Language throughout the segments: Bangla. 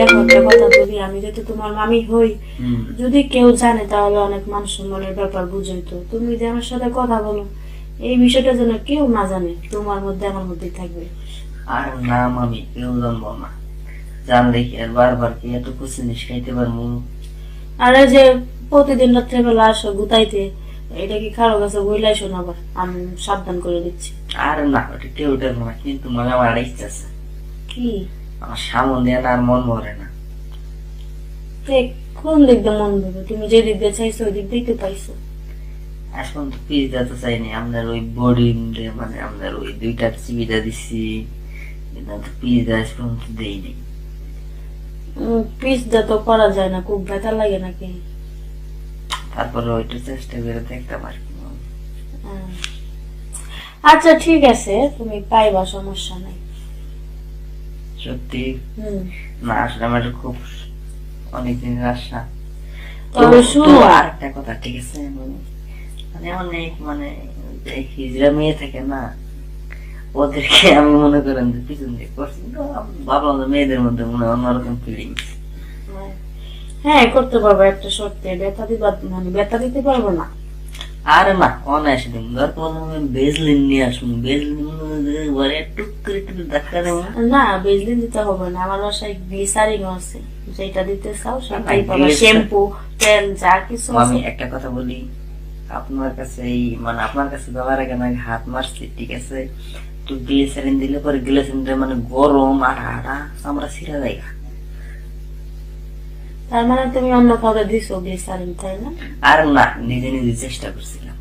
দেখো একটা কথা বলি আমি যদি তোমার মামি হই যদি কেউ জানে তাহলে অনেক সম্মানের ব্যাপার বুঝই তো তুমি যে আমার সাথে কথা বলো এই বিষয়টা যেন কেউ না জানে তোমার মধ্যে আমার মধ্যে থাকবে। আর নাম আমি কেউ জানব না। জানলে কি আর বারবার কি এত জিনিস খাইতে পারব? আর যে প্রতিদিন রাত্রেবেলা আসো গুতাইতে এটা কি কারও কাছে বইলাই শোনাবার আমি সাবধান করে দিচ্ছি। আর না ওটা কেউ দেখব না কিন্তু মানে আমার ইচ্ছা আছে। কি? আমার সামন দিয়ে আর মন ভরে না। কোন দিক দিয়ে মন দেবে তুমি যে দিক দিয়ে চাইছো ওই দিক দিয়ে তো পাইছো। এখন তো পিজা তো চাইনি আপনার ওই বডি মানে আপনার ওই দুইটা সুবিধা দিচ্ছি কিন্তু পিজা আজ পর্যন্ত দেইনি। পিস তো করা যায় না খুব ব্যথা লাগে নাকি? তারপরে ওইটা চেষ্টা করে দেখতে পারি। হুম। আচ্ছা ঠিক আছে তুমি পাইবা সমস্যা নাই। সত্যি। না আসলে আমার খুব অনেকদিনের আশা একটা কথা ঠিক আছে? মানে- মানে অনেক মানে যে হিজড়া মেয়ে থাকে না ওদেরকে আমি মনে করেন যে পিছন দিয়ে করছি। ভাবলাম যে মেয়েদের মধ্যে মনে হয় অন্যরকম ফিলিংস হ্যাঁ করতে পারব একটা শর্তে। ব্যথা দিবা মানে ব্যথা দিতে পারব না। আর না অনায়াসে দিন ধর কোনো বেজলিন নিয়ে আসুন বেজলিন ঘরে টুক করে ধাক্কা দেবো না? বেজলি দিতে হবে না। আমার বাসায় গ্লিসারিং আছে। যেটা দিতে চাও সেটাই আচ্ছা, শ্যাম্পু তেল যা কিছু আমি একটা কথা বলি। আপনার কাছে এই মানে আপনার কাছে দেওয়ার আগে আমি হাত মারছি ঠিক আছে? একটু গ্লিসারিন দিলে পরে গ্লিসারিনটা মানে গরম আঠা আঠা আমরা ছিঁড়া জায়গা। তার মানে তুমি অন্য কাউকে দিছো গ্লিসারিং তাই না? আর না নিজে নিজে চেষ্টা করছিলাম।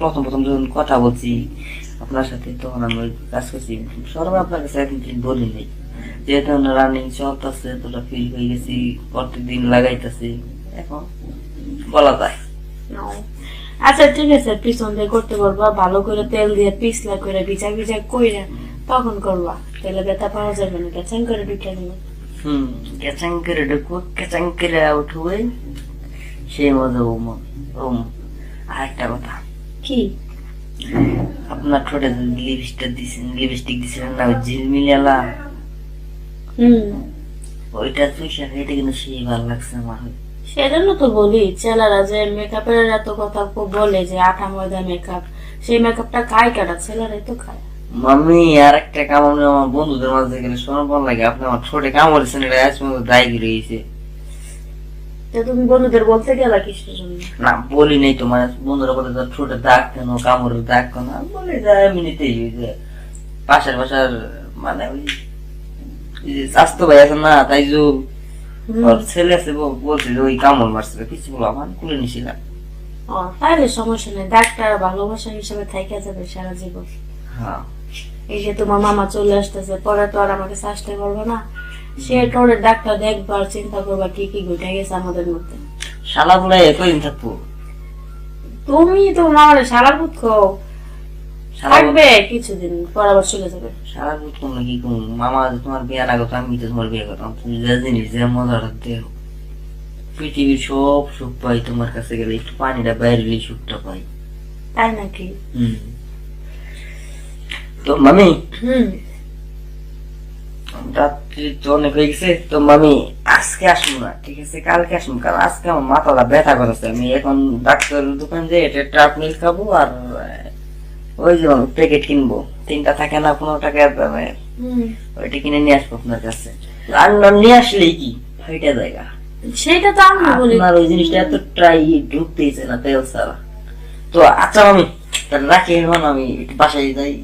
প্রথম প্রথম যখন কথা বলছি আপনার সাথে তখন আমি কাজ করছি। সর্বে আপনার কাছে একদিন কিছু বলি নাই যেহেতু রানিং চলতেছে তোটা ফিল হয়ে গেছি প্রত্যেকদিন লাগাইতেছি এখন বলা যায়। আচ্ছা ঠিক আছে পিছন দিয়ে করতে পারবা ভালো করে তেল দিয়ে পিছলা করে ভিজা ভিজা কইরা তখন করবা। তেলে ব্যথা পাওয়া যাবে না কেচান করে ঢুকে নেবে ঢুকবো সেই মজা ওম কথা। কি? আপনার ঠোঁটে লিপস্টিক দিছেন লিপস্টিক দিছিলেন না ওই ঝিলমিলালা? হুম। ওইটা তুই এটা কিন্তু সেই ভালো লাগছে আমার সেজন্য তো বলি ছেলেরা যে মেকআপের এত কথা বলে যে আঠা ময়দা মেকআপ সেই মেকআপটা খায় কাটা? ছেলেরাই তো খায় মামি আর একটা কামড় আমার বন্ধুদের মাঝে গেলে শোনা ভালো লাগে আপনি আমার কামড়েছেন এটা আজ পর্যন্ত দায় তো তুমি বন্ধুদের বলতে গেলা কিসের জন্য? না বলি নাই তো মানে বন্ধুরা বলে তোর দাগ কেন কামড়ের দাগ কেন বলি যা এমনিতেই ওই যে পাশের বাসার মানে ওই স্বাস্থ্য ভাই আছে না তাই যে ওর ছেলে আছে বল- বলছে যে ওই কামড় মারছিল কিছু বলো আমার কুলে নিছিলাম। ও তাহলে সমস্যা নেই ডাক্তার ভালোবাসা হিসেবে থাইকা যাবে সারা জীবন। এই যে তোমার মামা চলে আসতেছে পরে তো আর আমাকে আসতে পারবে না। সে টোরের ডাক্তার দেখবার চিন্তা করবা কি কি ঘটে গেছে আমাদের মধ্যে। শালা বলে থাকব। তুমি তো মামারে সারা বুধ খাও থাকবে কিছুদিন পর আবার চলে যাবে। বুধ করলে কি করব মামা তোমার বিয়ে না করতো আমি তো তোমার বিয়ে করতাম। তুমি যা জিনিস যে মজাটা দেহ পৃথিবীর সব সুখ পাই তোমার কাছে গেলে একটু পানিটা বাইরে সুখটা পাই। তাই নাকি? হুম। তো মামি রাত্রি তো অনেক হয়ে গেছে তো মামি আজকে আসব না ঠিক আছে? কালকে আসব কারণ আজকে আমার মাথাটা ব্যথা আমি এখন ডাক্তারের দোকান যে এটা ট্রাপ মিল খাব আর ওই যে প্যাকেট কিনবো। তিনটা থাকে না পনেরো টাকার দামে ওইটা কিনে নিয়ে আসব আপনার কাছে। আর নিয়ে আসলেই কি? জায়গা। সেটা তো আমি বলি। আপনার ওই জিনিসটা এত ট্রাই ঢুকতেইছে না তেল ছাড়া। তো আচ্ছা আমি তাহলে রাখি এখন আমি বাসায় যাই।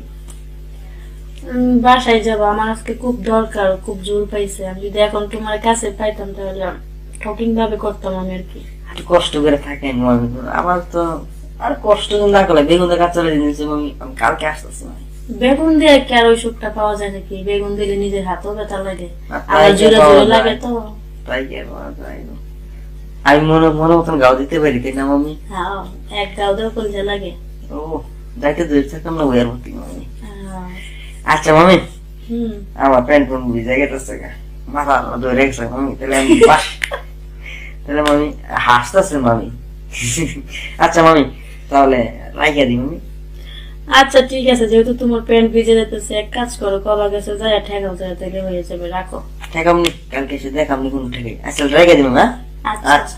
বাসায় যাব। আমার আজকে খুব দরকার খুব জোর পাইছে। আমি যদি এখন তোমার কাছে পাইতাম তাহলে ঠকিং ভাবে করতাম আমি আর কি। একটু কষ্ট করে থাকেন আমার তো আর কষ্ট না করলে বেগুনের কাজ চলে দিয়েছে আমি কালকে আসতেছি বেগুন দিয়ে কি আর ওই সুখটা পাওয়া যায় নাকি? বেগুন দিলে নিজের হাতও ব্যথা লাগে। আর জোরে জোরে লাগে তো। তাই কি না। আমি মনে মনে মতন গাও দিতে পারি তাই না মামি হ্যাঁ এক গাও দেও কলজা লাগে। ও যাইতে কেমন বইয়ের ভর্তি মামি হ্যাঁ। আচ্ছা মামি আমার প্যান্ট ফোন ভিজে গেছে। মাথা ধরে রেখেছে মামি। তাহলে আমি তাহলে মামি হাসতেছে মামি। আচ্ছা মামি তাহলে রাখিয়া দিই মামি। আচ্ছা ঠিক আছে যেহেতু তোমার প্যান্ট ভিজে যেতেছে এক কাজ করো কবার গেছে যায় ঠেকাও যায় তাহলে হয়ে যাবে রাখো। ঠেকামনি কালকে এসে দেখামনি কোন ঠেকে আচ্ছা রেখে দিবো হ্যাঁ? আচ্ছা আচ্ছা।